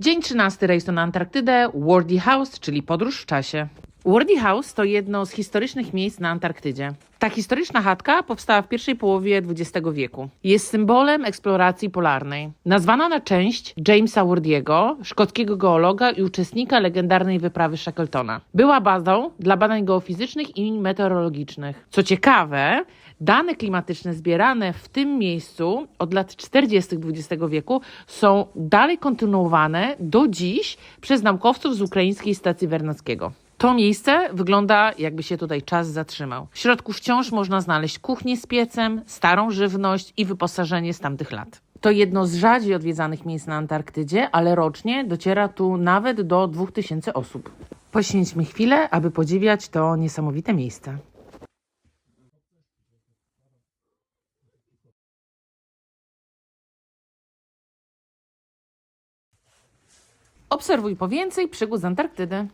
Dzień 13. Rejsu na Antarktydę, Wardy House, czyli podróż w czasie. Wardy House to jedno z historycznych miejsc na Antarktydzie. Ta historyczna chatka powstała w pierwszej połowie XX wieku. Jest symbolem eksploracji polarnej. Nazwana na część Jamesa Wardiego, szkockiego geologa i uczestnika legendarnej wyprawy Shackletona. Była bazą dla badań geofizycznych i meteorologicznych. Co ciekawe, dane klimatyczne zbierane w tym miejscu od lat 40. XX wieku są dalej kontynuowane do dziś przez naukowców z ukraińskiej stacji Wernackiego. To miejsce wygląda, jakby się tutaj czas zatrzymał. W środku wciąż można znaleźć kuchnię z piecem, starą żywność i wyposażenie z tamtych lat. To jedno z rzadziej odwiedzanych miejsc na Antarktydzie, ale rocznie dociera tu nawet do 2000 osób. Poświęćmy chwilę, aby podziwiać to niesamowite miejsce. Obserwuj po więcej przygód z Antarktydy.